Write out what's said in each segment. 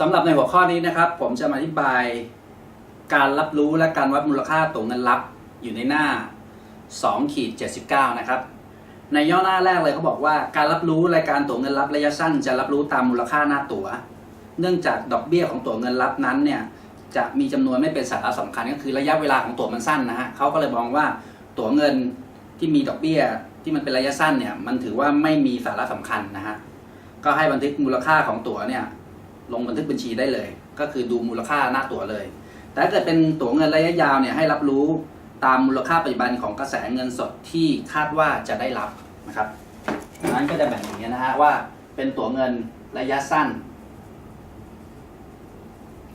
สำหรับในหัวข้อนี้นะครับ ผมจะมาอธิบาย การรับรู้และการวัดมูลค่าตั๋วเงินรับอยู่ในหน้า2ขีด79 นะครับ ในย่อหน้าแรกเลยเขาบอกว่าการรับรู้รายการตั๋วเงินรับระยะสั้น จะรับรู้ตามมูลค่าหน้าตั๋ว เนื่องจากดอกเบี้ยของตั๋วเงินรับนั้นเนี่ยจะมีจำนวนไม่เป็นสาระสำคัญก็คือระยะเวลาของตั๋วมันสั้นนะฮะเขาก็เลยมองว่าตั๋วเงินที่มีดอกเบี้ยที่มันเป็นระยะสั้นเนี่ยมันถือว่าไม่มีสาระสำคัญนะฮะก็ให้บันทึกมูลค่าของตั๋วเนี่ย ลงบันทึกบัญชีได้เลย ก็คือดูมูลค่าหน้าตั๋วเลย แต่ถ้าเกิดเป็นตั๋วเงินระยะยาวเนี่ยให้รับรู้ตามมูลค่าปัจจุบันของกระแสเงินสดที่คาดว่าจะได้รับนะครับดังนั้นก็จะแบ่งอย่างนี้นะฮะว่าเป็นตั๋วเงินระยะสั้น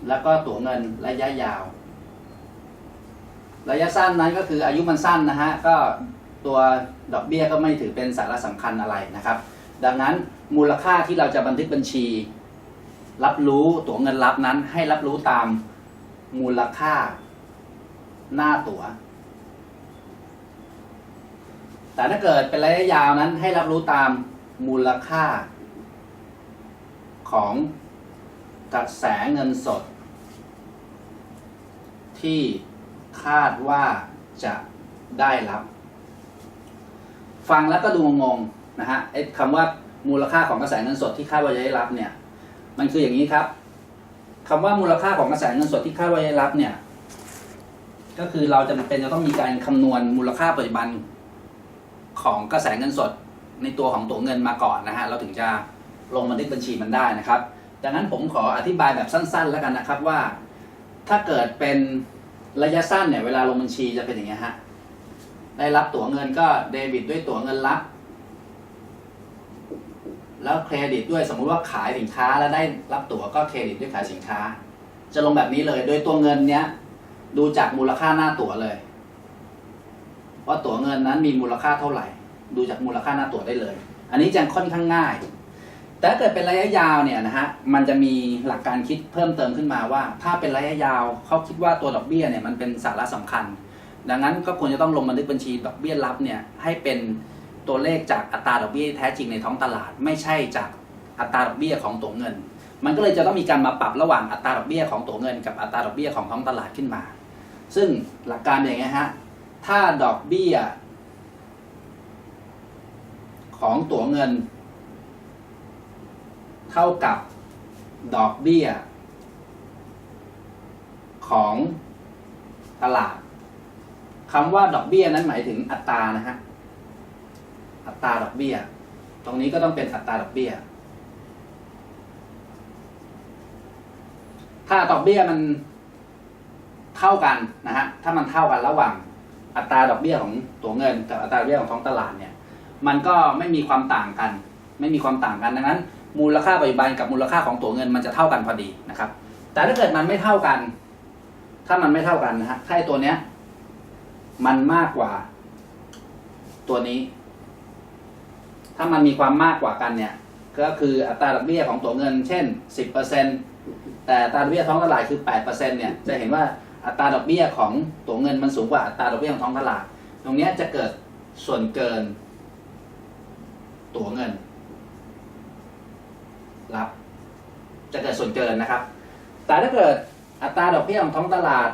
แล้วก็ตั๋วเงินระยะยาว ระยะสั้นนั้นก็คืออายุมันสั้นนะฮะก็ตัวดอกเบี้ยก็ไม่ถือเป็นสาระสำคัญอะไรนะครับ ดังนั้นมูลค่าที่เราจะบันทึกบัญชี รับรู้ตั๋วเงินรับนั้น ให้รับรู้ตามมูลค่า หน้าตั๋ว แต่ถ้าเกิดเป็นระยะยาวนั้น ให้รับรู้ตามมูลค่า ของกระแสเงินสด ที่คาดว่าจะได้รับ ฟังแล้วก็ดูงงนะฮะไอ้คำว่ามูลค่าของกระแสเงินสดที่คาดว่าจะได้รับเนี่ย มันคืออย่างนี้ครับคำว่ามูลค่าของกระแสเงินสดที่คาดว่าจะได้รับเนี่ย ก็คือเราจะเป็นจะต้องมีการคำนวณมูลค่าปัจจุบันของกระแสเงินสดในตัวของตัวเงินมาก่อนนะฮะเราถึงจะลงบันทึกบัญชีมันได้นะครับ ดังนั้นผมขออธิบายแบบสั้น ๆ แล้วกันนะครับว่า ถ้าเกิดเป็นระยะสั้นเนี่ยเวลาลงบัญชีจะเป็นอย่างนี้ยฮะได้รับตั๋วเงินก็เดบิตด้วยตั๋วเงินรับ แล้วเครดิตด้วยสมมุติว่าขายสินค้าแล้วได้รับตั๋วก็เครดิตด้วยขายสินค้า จะลงแบบนี้เลย โดยตัวเงินเนี้ยดูจากมูลค่าหน้าตั๋วเลย ว่าตั๋วเงินนั้นมีมูลค่าเท่าไหร่ ดูจากมูลค่าหน้าตั๋วได้เลย อันนี้จะค่อนข้างง่าย แต่ถ้าเกิดเป็นระยะยาวเนี่ยนะฮะมันจะมีหลักการคิดเพิ่มเติมขึ้นมาว่า ถ้าเป็นระยะยาวเขาคิดว่าตัวดอกเบี้ยเนี่ยมันเป็นสาระสำคัญ ดังนั้นก็ควรจะต้องลงบันทึกบัญชีดอกเบี้ยรับเนี่ยให้เป็น ตัวเลขจากอัตราดอกเบี้ยแท้จริงในท้องตลาด ไม่ใช่จากอัตราดอกเบี้ยของตัวเงิน มันก็เลยจะต้องมีการมาปรับระหว่างอัตราดอกเบี้ยของตัวเงิน กับอัตราดอกเบี้ยของท้องตลาดขึ้นมา ซึ่งหลักการอย่างนี้ฮะถ้าดอกเบี้ย ของตัวเงิน เท่ากับดอกเบี้ย ของตลาดคำว่าดอกเบี้ยนั้นหมายถึงอัตรานะฮะ อัตราดอกเบี้ย ตรงนี้ก็ต้องเป็นอัตราดอกเบี้ย ถ้าดอกเบี้ยมันเท่ากันนะฮะ ถ้ามันเท่ากันระหว่างอัตราดอกเบี้ยของตัวเงินกับอัตราดอกเบี้ยของท้องตลาดเนี่ย มันก็ไม่มีความต่างกัน ไม่มีความต่างกันดังนั้น มูลค่าปัจจุบันกับมูลค่าของตัวเงินมันจะเท่ากันพอดีนะครับ แต่ถ้าเกิดมันไม่เท่ากัน ถ้ามันไม่เท่ากันนะฮะถ้าไอ้ตัวเนี้ย มันมากกว่าตัวนี้ ถ้ามันมีความมากกว่ากันเนี่ย ก็คืออัตราดอกเบี้ยของตัวเงิน เช่น 10%แต่อัตราดอกเบี้ยท้องตลาดคือ 8%เนี่ย จะเห็นว่าอัตราดอกเบี้ยของตัวเงินมันสูงกว่าอัตราดอกเบี้ยของท้องตลาด ตรงนี้จะเกิดส่วนเกิน ตัวเงิน รับ จะเกิดส่วนเกินนะครับ แต่ถ้าเกิดอัตราดอกเบี้ยของท้องตลาด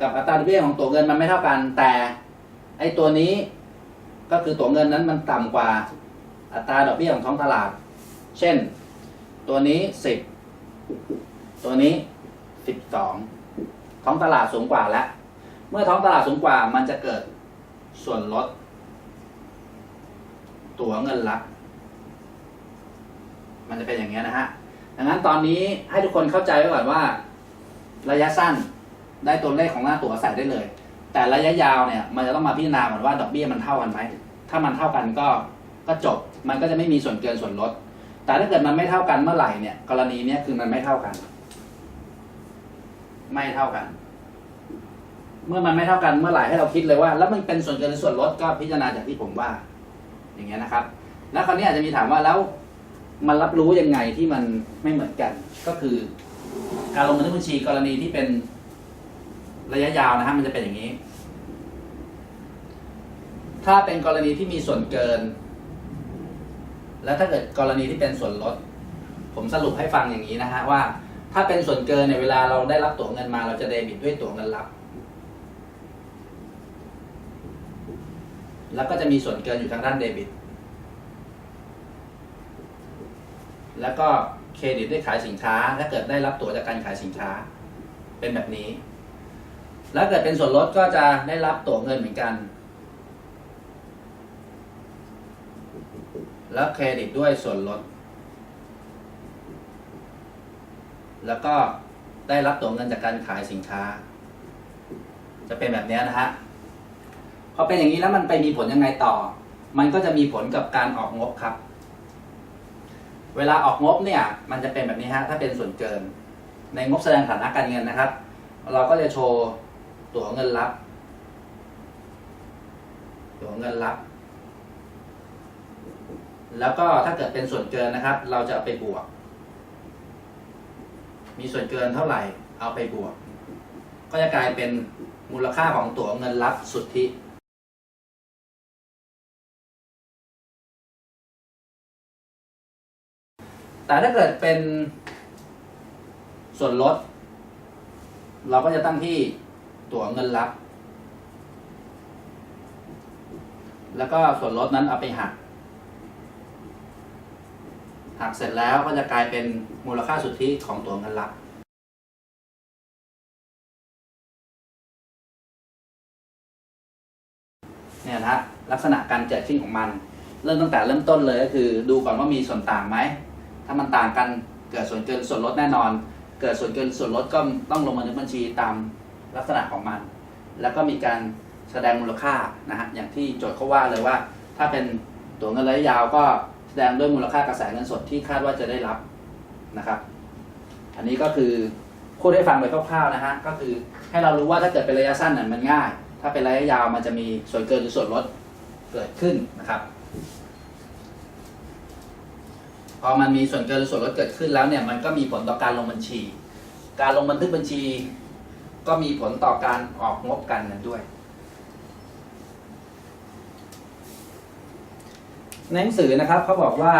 กับอัตราดอกเบี้ยของตัวเงินมันไม่เท่ากัน แต่ไอ้ตัวนี้ก็คือตัวเงินนั้นมันต่ำกว่า อัตราดอกเบี้ยของท้องตลาด เช่น ตัวนี้สิบตัวนี้สิบสองท้องตลาดสูงกว่าแล้ว เมื่อท้องตลาดสูงกว่ามันจะเกิดส่วนลด ตัวเงินรับมันจะเป็นอย่างนี้ยนะฮะ ดังนั้นตอนนี้ให้ทุกคนเข้าใจไว้ก่อนว่า ระยะสั้นได้ตัวเลขของหน้าตั๋วใส่ได้เลย แต่ระยะยาวเนี่ย มันจะต้องมาพิจารณาก่อนว่าดอกเบี้ยมันเท่ากันไหม ถ้ามันเท่ากันก็ ก็จบ มันก็จะไม่มีส่วนเกินส่วนลด แต่ถ้าเกิดมันไม่เท่ากันเมื่อไหร่เนี่ย กรณีเนี้ยคือมันไม่เท่ากัน ไม่เท่ากัน เมื่อมันไม่เท่ากันเมื่อไหร่ให้เราคิดเลยว่า แล้วมันเป็นส่วนเกินหรือส่วนลดก็พิจารณาจากที่ผมว่า อย่างเงี้ยนะครับ แล้วคราวนี้อาจจะมีถามว่าแล้วมันรับรู้ยังไงที่มันไม่เหมือนกัน ก็คือ การลงบันทึกบัญชีกรณีที่เป็นระยะยาวนะฮะมันจะเป็นอย่างนี้ ถ้าเป็นกรณีที่มีส่วนเกิน และถ้าเกิดกรณีที่เป็นส่วนลด ผมสรุปให้ฟังอย่างนี้นะฮะว่า ถ้าเป็นส่วนเกินเนี่ยเวลาเราได้รับตั๋วเงินมา เราจะเดบิตด้วยตั๋วเงินรับ แล้วก็จะมีส่วนเกินอยู่ทางด้านเดบิต แล้วก็เครดิตด้วยขายสินค้า ถ้าเกิดได้รับตั๋วจากการขายสินค้า เป็นแบบนี้ แล้วเกิดเป็นส่วนลดก็จะได้รับตั๋วเงินเหมือนกัน แล้วเครดิตด้วยส่วนลด แล้วก็ได้รับตัวเงินจากการขายสินค้า จะเป็นแบบนี้นะฮะพอเป็นอย่างนี้แล้วมันไปมีผลยังไงต่อ มันก็จะมีผลกับการออกงบครับ เวลาออกงบเนี่ย มันจะเป็นแบบนี้ฮะ ถ้าเป็นส่วนเกิน ในงบแสดงฐานะการเงินนะครับ เราก็จะโชว์ตัวเงินรับ ตัวเงินรับ แล้วก็ถ้าเกิดเป็นส่วนเกินนะครับ เราจะาไปบวก มีส่วนเกินเท่าไหร่ เอาไปบวก ก็จะกลายเป็นมูลค่าของตั๋วเงินรับสุทธิแต่ถ้าเกิดเป็นส่วนลด เราก็จะตั้งที่ตั๋วเงินรับ แล้วก็ส่วนลดนั้นเอาไปหัก หักเสร็จแล้วก็จะกลายเป็นมูลค่าสุทธิของตัวเงินรับเนี่ยนะลักษณะการเกิดขึ้นของมัน เริ่มตั้งแต่เริ่มต้นเลยก็คือ ดูก่อนว่ามีส่วนต่างไหม ถ้ามันต่างกันเกิดส่วนเกินส่วนลดแน่นอน เกิดส่วนเกินส่วนลดก็ต้องลงบันทึกบัญชีตามลักษณะของมัน แล้วก็มีการแสดงมูลค่านะฮะอย่างที่โจทย์เขาว่าเลยว่า ถ้าเป็นตัวเงินระยะยาวก็ ดงด้วยมูลค่ากระแสเงินสดที่คาดว่าจะได้รับนะครับ อันนี้ก็คือพูดให้ฟังไปคร่าวๆนะฮะก็คือให้เรารู้ว่าถ้าเกิดเป็นระยะสั้นน่ะมันง่าย ถ้าเป็นระยะยาวมันจะมีส่วนเกินหรือส่วนลดเกิดขึ้นนะครับ พอมันมีส่วนเกินหรือส่วนลดเกิดขึ้นแล้วเนี่ยมันก็มีผลต่อการลงบัญชี การลงบันทึกบัญชี ก็มีผลต่อการออกงบการเงินด้วย ในหนังสือนะครับเขาบอกว่า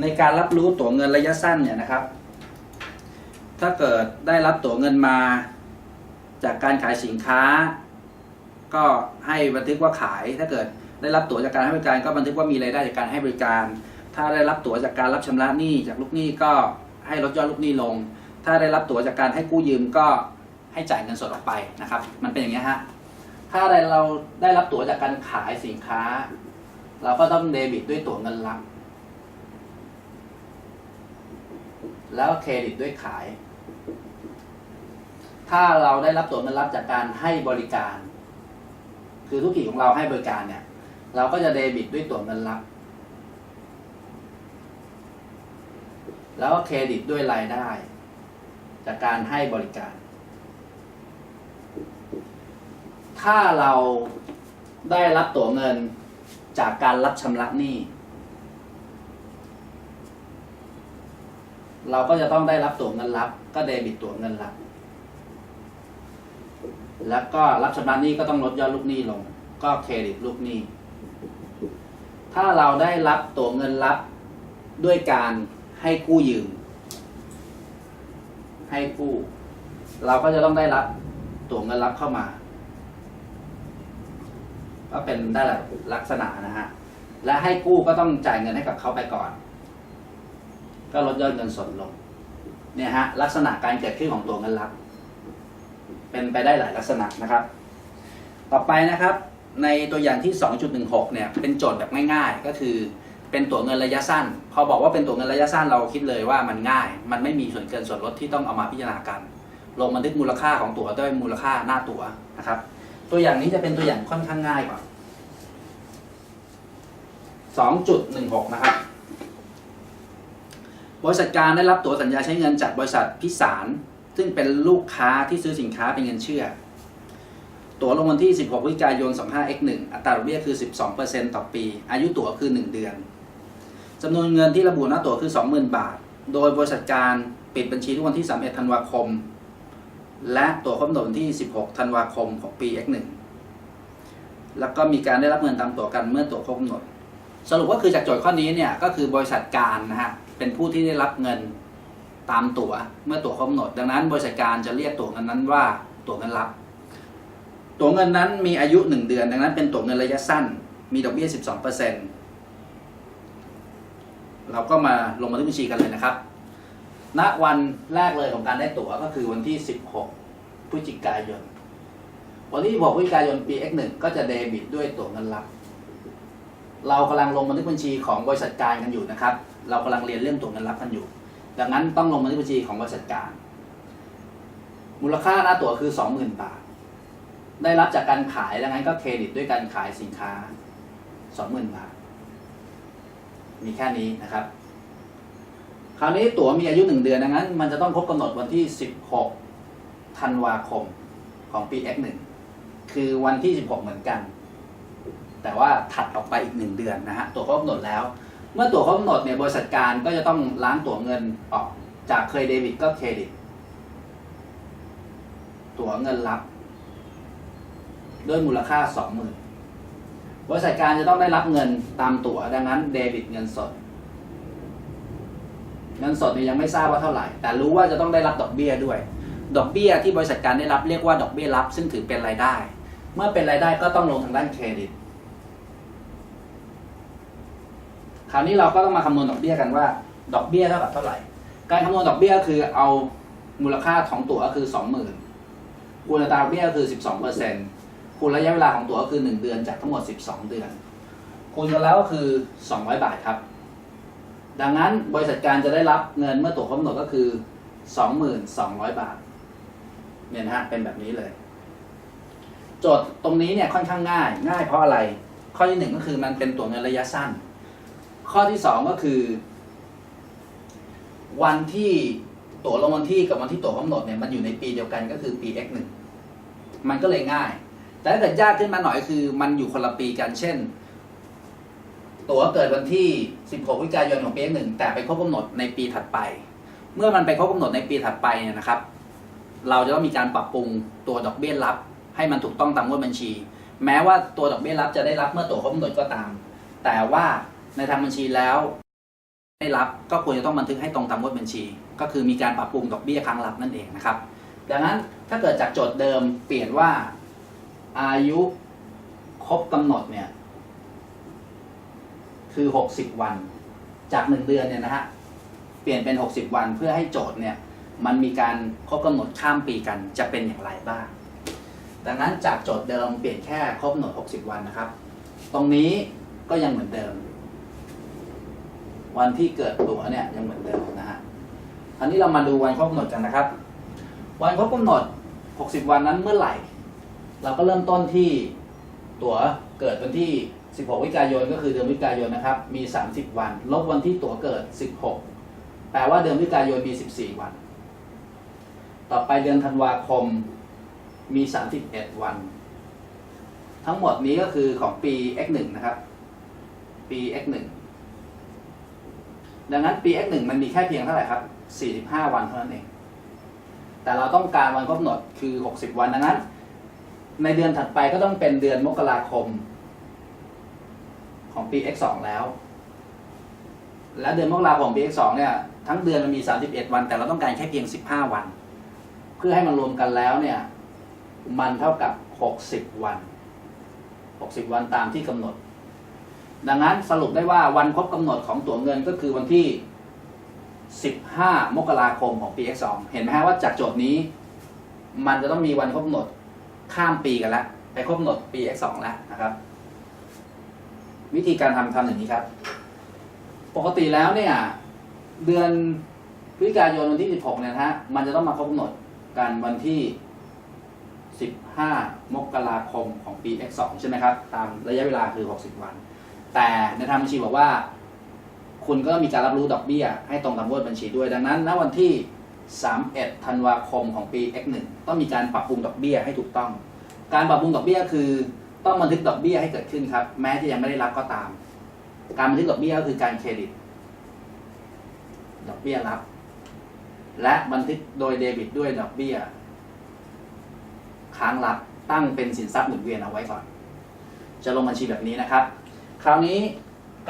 ในการรับรู้ตั๋วเงินระยะสั้นเนี่ยนะครับ ถ้าเกิดได้รับตั๋วเงินมา จากการขายสินค้า ก็ให้บันทึกว่าขาย ถ้าเกิดได้รับตั๋วจากการให้บริการ ก็บันทึกว่ามีรายได้จากการให้บริการ ถ้าได้รับตั๋วจากการรับชำระหนี้จากลูกหนี้ก็ให้ลดยอดลูกหนี้ลง ถ้าได้รับตั๋วจากการให้กู้ยืมก็ให้จ่ายเงินสดออกไปนะครับ มันเป็นอย่างนี้ฮะถ้าได้เราได้รับตั๋วจากการขายสินค้า เราก็ต้องเดบิตด้วยตั๋วเงินรับ แล้วเครดิตด้วยขาย ถ้าเราได้รับตั๋วเงินรับจากการให้บริการ คือธุรกิจของเราให้บริการเนี่ย เราก็จะเดบิตด้วยตั๋วเงินรับ แล้วก็เครดิตด้วยรายได้ จากการให้บริการ ถ้าเราได้รับตั๋วเงิน จากการรับชำระหนี้ เราก็จะต้องได้รับตั๋วเงินรับ ก็เดบิตตั๋วเงินรับ แล้วก็รับชำระหนี้ก็ต้องลดยอดลูกหนี้ลง ก็เครดิตลูกหนี้ ถ้าเราได้รับตั๋วเงินรับด้วยการให้กู้ยืม ให้กู้ เราก็จะต้องได้รับตั๋วเงินรับเข้ามา ก็เป็นได้หลายลักษณะนะฮะ และให้กู้ก็ต้องจ่ายเงินให้กับเขาไปก่อน ก็ลดยอดเงินสดลง เนี่ยฮะ ลักษณะการเกิดขึ้นของตัวเงินรับ เป็นไปได้หลายลักษณะนะครับ ต่อไปนะครับ ในตัวอย่างที่ 2.16 เนี่ย เป็นโจทย์แบบง่ายๆ ก็คือเป็นตั๋วเงินระยะสั้น พอบอกว่าเป็นตั๋วเงินระยะสั้นเราคิดเลยว่ามันง่าย มันไม่มีส่วนเกินส่วนลดที่ต้องเอามาพิจารณากัน ลงบันทึกมูลค่าของตั๋วด้วยมูลค่าหน้าตั๋วนะครับ ตัวอย่างนี้จะเป็นตัวอย่างค่อนข้างง่ายกว่า2.16 นะครับ บริษัทการได้รับตั๋วสัญญาใช้เงินจากบริษัทพิสาร ซึ่งเป็นลูกค้าที่ซื้อสินค้าเป็นเงินเชื่อ ตั๋วลงวันที่ 16วิกายน 25x1 อัตราดอกเบี้ยคือ 12%ต่อปี อายุตั๋วคือ 1 เดือนจำนวนเงินที่ระบุหน้าตั๋วคือ 20,000 บาท โดยบริษัทการปิดบัญชีทุกวันที่ 31 ธันวาคม และตั๋วครบกำหนดวันที่ 16 ธันวาคมของปี x1 แล้วก็มีการได้รับเงินตามตั๋วกันเมื่อตั๋วครบกำหนด สรุปก็คือจากโจทย์ข้อนี้เนี่ยก็คือบริษัทการนะฮะเป็นผู้ที่ได้รับเงินตามตั๋วเมื่อตั๋วครบกำหนด ดังนั้นบริษัทการจะเรียกตั๋วเงินนั้นว่าตั๋วเงินรับ ตั๋วเงินนั้นมีอายุหนึ่งเดือน ดังนั้นเป็นตั๋วเงินระยะสั้น มีดอกเบี้ย 12%เราก็มาลงบันทึกบัญชีกันเลยนะครับ ณวันแรกเลยของการได้ตั๋วก็คือวันที่ 16 พฤศจิกายน วันที่16พฤศจิกายนปี X1 ก็จะเดบิตด้วยตั๋วเงินรับ เรากำลังลงบันทึกบัญชีของบริษัทการกันอยู่นะครับ เรากำลังเรียนเรื่องตั๋วเงินรับกันอยู่ ดังนั้นต้องลงบันทึกบัญชีของบริษัทการมูลค่าหน้าตั๋วคือ 20,000 บาท ได้รับจากการขาย ดังนั้นก็เครดิตด้วยการขายสินค้า 20,000 บาท มีแค่นี้นะครับ คราวนี้ตั๋วมีอายุหนึ่งเดือนดังนั้น มันจะต้องครบกำหนดวันที่ 16 ธันวาคมของปี X1 คือวันที่ 16 เหมือนกัน แต่ว่าถัดออกไปอีกหนึ่งเดือนนะฮะตั๋วครบกำหนดแล้ว เมื่อตั๋วครบกำหนดเนี่ยบริษัทการก็จะต้องล้างตั๋วเงินออกจากเคยเดบิตก็เครดิต ตั๋วเงินรับด้วยมูลค่า 20,000บริษัทการจะต้องได้รับเงินตามตั๋วดังนั้นเดบิตเงินสด เงินสดเนี่ยยังไม่ทราบว่าเท่าไหร่ แต่รู้ว่าจะต้องได้รับดอกเบี้ยด้วย ดอกเบี้ยที่บริษัทการได้รับเรียกว่าดอกเบี้ยรับ ซึ่งถือเป็นรายได้ เมื่อเป็นรายได้ก็ต้องลงทางด้านเครดิต คราวนี้เราก็ต้องมาคำนวณดอกเบี้ยกันว่า ดอกเบี้ยเท่ากับเท่าไหร่ การคำนวณดอกเบี้ยคือเอามูลค่าของตั๋วก็คือสองหมื่นคูณอัตราดอกเบี้ยคือสิบสองเปอร์เซ็นต์คูณระยะเวลาของตั๋วก็คือหนึ่งเดือนจากทั้งหมดสิบสองเดือนคูณกันแล้วก็คือสองร้อยบาทครับ ดังนั้นบริษัทการจะได้รับเงินเมื่อตัวครบกำหนดก็คือ2,200 บาท เนี่ยนะฮะเป็นแบบนี้เลย โจทย์ตรงนี้เนี่ยค่อนข้างง่าย ง่ายเพราะอะไร ข้อที่หนึ่งก็คือมันเป็นตัวเงินระยะสั้น ข้อที่สองก็คือ วันที่ตั๋วลงวันที่กับวันที่ตั๋วกำหนดเนี่ยมันอยู่ในปีเดียวกันก็คือปี x 1มันก็เลยง่าย แต่ถ้าเกิดยากขึ้นมาหน่อยคือ มันอยู่คนละปีกันเช่น ตั๋วเกิดวันที่ 16พฤศจิกายนของปีหนึ่งแต่ไปครบกำหนดในปีถัดไป เมื่อมันไปครบกำหนดในปีถัดไปเนี่ยนะครับ เราจะต้องมีการปรับปรุงตัวดอกเบี้ยรับ ให้มันถูกต้องตามงวดบัญชี แม้ว่าตัวดอกเบี้ยรับจะได้รับเมื่อตั๋วครบกำหนดก็ตาม แต่ว่าในทางบัญชีแล้วได้รับก็ควรจะต้องบันทึกให้ตรงตามงวดบัญชี ก็คือมีการปรับปรุงดอกเบี้ยครั้งรับนั่นเองนะครับ ดังนั้นถ้าเกิดจากโจทย์เดิมเปลี่ยนว่าอายุครบกำหนดเนี่ย คือ 60 วัน จาก 1 เดือนเนี่ยนะฮะเปลี่ยนเป็น 60 วันเพื่อให้โจทย์เนี่ยมันมีการครบกำหนดข้ามปีกันจะเป็นอย่างไรบ้าง ดังนั้นจากโจทย์เดิมเปลี่ยนแค่ครบกำหนด 60 วันนะครับ ตรงนี้ก็ยังเหมือนเดิม วันที่เกิดตัวเนี่ยยังเหมือนเดิมนะฮะอันนี้เรามาดูวันครบกำหนดกันนะครับ วันครบกำหนด 60 วันนั้นเมื่อไหร่ เราก็เริ่มต้นที่ ตั๋วเกิดวันที่ 16 วิกายนก็คือเดือนวิกายนนะครับ มี 30 วัน ลบวันที่ตั๋วเกิด 16 แปลว่าเดือนวิกายนมี 14 วัน ต่อไปเดือนธันวาคมมี 31 วัน ทั้งหมดนี้ก็คือของปี X1 นะครับ ปี X1 ดังนั้นปี X1 มันมีแค่เพียงเท่าไหร่ครับ 45 วันเท่านั้นเอง แต่เราต้องการวันกำหนดคือ 60 วัน ดังนั้น ในเดือนถัดไปก็ต้องเป็นเดือนมกราคม ของปี X2 แล้ว และเดือนมกราคมของปี X2 เนี่ยทั้งเดือนมันมี 31 วัน แต่เราต้องการแค่เพียง 15 วัน เพื่อให้มันรวมกันแล้วเนี่ย มันเท่ากับ 60 วัน 60 วันตามที่กำหนด ดังนั้นสรุปได้ว่าวันครบกำหนดของตั๋วเงินก็คือวันที่ 15 มกราคมของปี X2 เห็นไหมฮะว่าจากโจทย์นี้ มันจะต้องมีวันครบกำหนด ข้ามปีกันแล้วไปครบกำหนดปี X2 แล้วนะครับ วิธีการทำทำอย่างนี้ครับ ปกติแล้วเนี่ย เดือนพฤศจิกายนวันที่ 16 เนี่ยฮะมันจะต้องมาครบกำหนดกันวันที่ 15 มกราคมของปี X2 ใช่ไหมครับ ตามระยะเวลาคือ 60 วัน แต่ในทางบัญชีบอกว่า คุณก็มีการรับรู้ดอกเบี้ย ให้ตรงตามงวดบัญชีด้วย ดังนั้นณวันที่ 31ธันวาคมของปี X1 ต้องมีการปรับปรุงดอกเบี้ยให้ถูกต้อง การปรับปรุงดอกเบี้ยคือต้องบันทึกดอกเบี้ยให้เกิดขึ้นครับ แม้จะยังไม่ได้รับก็ตาม การบันทึกดอกเบี้ยก็คือการเครดิต ดอกเบี้ยรับ และบันทึกโดยเดบิตด้วยดอกเบี้ย ค้างรับตั้งเป็นสินทรัพย์หมุนเวียนเอาไว้ก่อน จะลงบัญชีแบบนี้นะครับ คราวนี้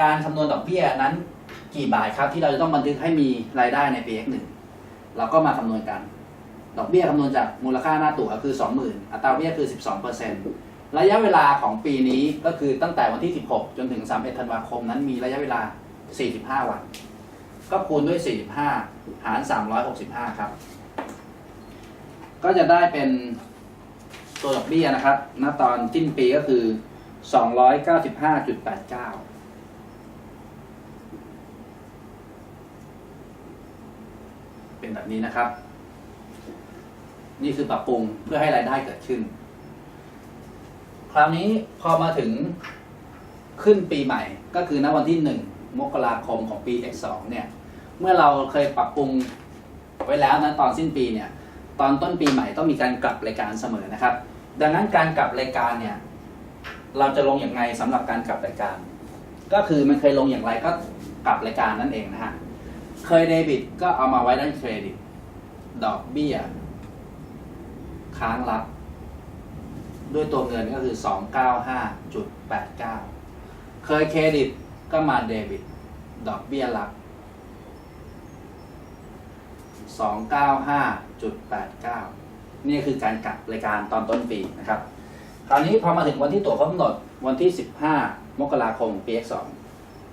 การคำนวณดอกเบี้ยนั้นกี่บาทครับที่เราจะต้องบันทึกให้มีรายได้ในปี X1 เราก็มาคำนวณกัน ดอกเบี้ยคำนวณจากมูลค่าหน้าตั๋วคือ 20,000 อัตราดอกเบี้ยคือ 12%ระยะเวลาของปีนี้ก็คือตั้งแต่วันที่ 16 จนถึง 31 ธันวาคมนั้นมีระยะเวลา 45 วัน ก็คูณด้วย 45 หาร 365 ครับ ก็จะได้เป็นตัวดอกเบี้ยนะครับ ณ ตอนสิ้นปีก็คือ 295.89 เป็นแบบนี้นะครับ นี่คือปรับปรุงเพื่อให้รายได้เกิดขึ้น คราวนี้พอมาถึงขึ้นปีใหม่ก็คือณวันที่1มกราคมของปี X2 เนี่ย เมื่อเราเคยปรับปรุงไว้แล้วนะตอนสิ้นปีเนี่ย ตอนต้นปีใหม่ต้องมีการกลับรายการเสมอนะครับ ดังนั้นการกลับรายการเนี่ย เราจะลงอย่างไรสำหรับการกลับรายการ ก็คือมันเคยลงอย่างไรก็กลับรายการนั่นเองนะฮะ เคยเดบิตก็เอามาไว้ด้านเครดิต ดอกเบี้ย ค้างรับ ด้วยตัวเงินก็คือ 295.89 เคยเครดิตก็มาเดบิต ดอกเบี้ยรับ 295.89 นี่คือการกลับรายการตอนต้นปีนะครับ คราวนี้พอมาถึงวันที่ตัวกำหนดวันที่ 15 มกราคมปี X2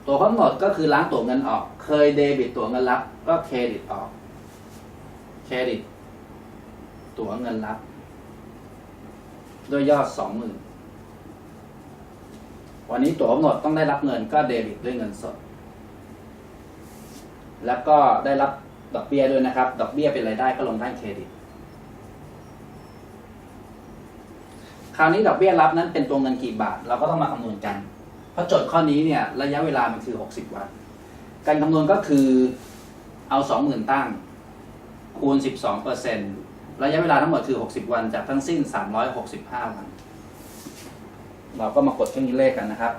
ตัวกำหนดก็คือล้างตัวเงินออก เคยเดบิตตั๋วเงินรับ ก็เครดิตออก เครดิต ตั๋วเงินรับ ด้วยยอด20,000วันนี้ตั๋วหนดต้องได้รับเงินก็เดบิตด้วยเงินสด แล้วก็ได้รับดอกเบี้ยด้วยนะครับ ดอกเบี้ยเป็นรายได้ก็ลงด้านเครดิต คราวนี้ดอกเบี้ยรับนั้นเป็นตัวเงินกี่บาท เราก็ต้องมาคำนวณกัน เพราะโจทย์ข้อนี้เนี่ย ระยะเวลามันคือ 60 วัน การคำนวณก็คือเอา20,000ตั้ง คูณ12เปอร์เซ็นต์ระยะเวลาทั้งหมดคือ60วัน จากทั้งสิ้น365วัน เราก็มากดเครื่องคิดเลขกันนะครับ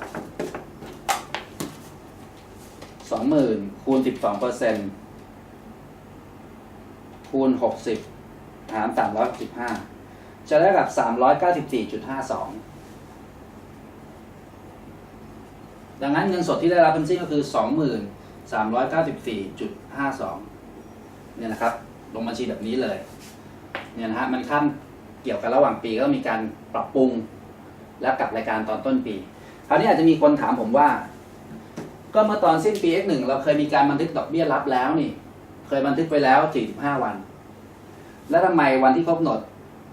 20,000คูณ12เปอร์เซ็นต์คูณ60หาร365จะได้กับ394.52ดังนั้นเงินสดที่ได้รับทั้งสิ้นก็คือ 394.52 เนี่ยนะครับ ลงบัญชีแบบนี้เลย เนี่ยนะฮะ มันขั้นเกี่ยวกันระหว่างปีก็มีการปรับปรุง และกลับรายการตอนต้นปี คราวนี้อาจจะมีคนถามผมว่า ก็เมื่อตอนสิ้นปี X1 เราเคยมีการบันทึกดอกเบี้ยรับแล้วนี่ เคยบันทึกไปแล้ว 45 วัน แล้วทำไมวันที่ครบกำหนด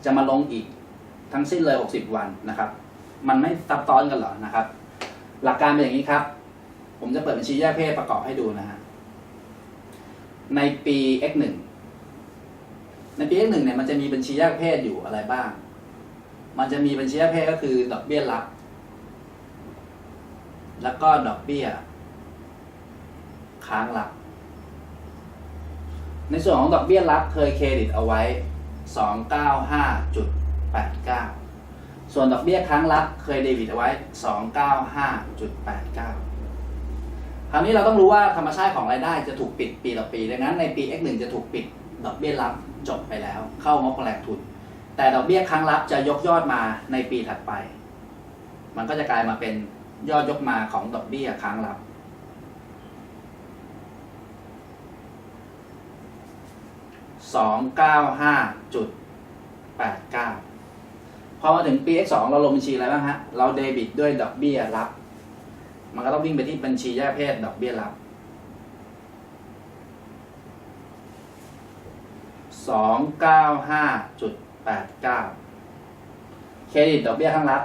จะมาลงอีกทั้งสิ้นเลย 60 วันนะครับ มันไม่ซับซ้อนกันหรอนะครับ หลักการเป็นอย่างนี้ครับ ผมจะเปิดบัญชีแยกเพศประกอบให้ดูนะฮะ ในปี X1 ในปี X1 เนี่ยมันจะมีบัญชีแยกเพศอยู่อะไรบ้าง มันจะมีบัญชีแยกเพศก็คือดอกเบี้ยรับ แล้วก็ดอกเบี้ย ค้างหลัก ในส่วนของดอกเบี้ยรับเคยเครดิตเอาไว้ 295.89ส่วนดอกเบี้ยค้างรับเคยเดบิตเอาไว้ 295.89 คราวนี้เราต้องรู้ว่าธรรมชาติของรายได้จะถูกปิดปีต่อปี ดังนั้นในปี X1 จะถูกปิดดอกเบี้ยรับจบไปแล้ว เข้างบแรงทุน แต่ดอกเบี้ยค้างรับจะยกยอดมาในปีถัดไป มันก็จะกลายมาเป็นยอดยกมาของดอกเบี้ยค้างรับ สองเก้าห้าจุดแปดเก้าพอมาถึงปี X2 เราลงบัญชีอะไรบ้างฮะ เราเดบิตด้วยดอกเบี้ยรับ มันก็ต้องวิ่งไปที่บัญชีแยกเพศดอกเบี้ยรับสองเก้าห้าจุดแปดเก้าเครดิตดอกเบี้ยข้างรับ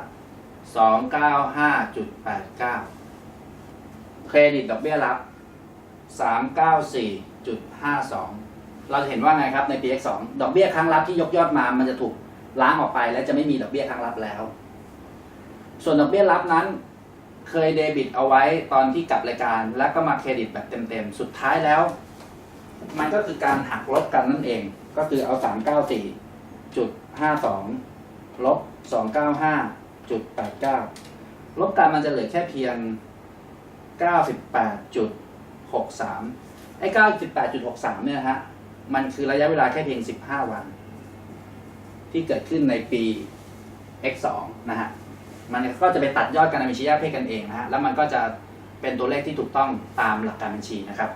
สองเก้าห้าจุดแปดเก้าเครดิตดอกเบี้ยรับสามเก้าสี่จุดห้าสองเราจะเห็นว่าไงครับในปี X2 ดอกเบี้ยครั้งรับที่ยกยอดมา มันจะถูกล้างออกไปและจะไม่มีดอกเบี้ยครั้งรับแล้ว ส่วนดอกเบี้ยรับนั้น เคยเดบิตเอาไว้ตอนที่กลับรายการ แล้วก็มาเครดิตแบบเต็มๆ สุดท้ายแล้ว มันก็คือการหักลบกันนั่นเอง ก็คือเอา 394จุด52ลบ295จุด89ลบกันมันจะเหลือแค่เพียง 98จุด63 ไอ้ 98.63 เนี่ยฮะ มันคือระยะเวลาแค่เพียง 15 วัน ที่เกิดขึ้นในปี X2 นะฮะ มันก็จะไปตัดยอดการบัญชีแยกเพศกันเองนะฮะแล้วมันก็จะเป็นตัวเลขที่ถูกต้องตามหลักการบัญชีนะครับ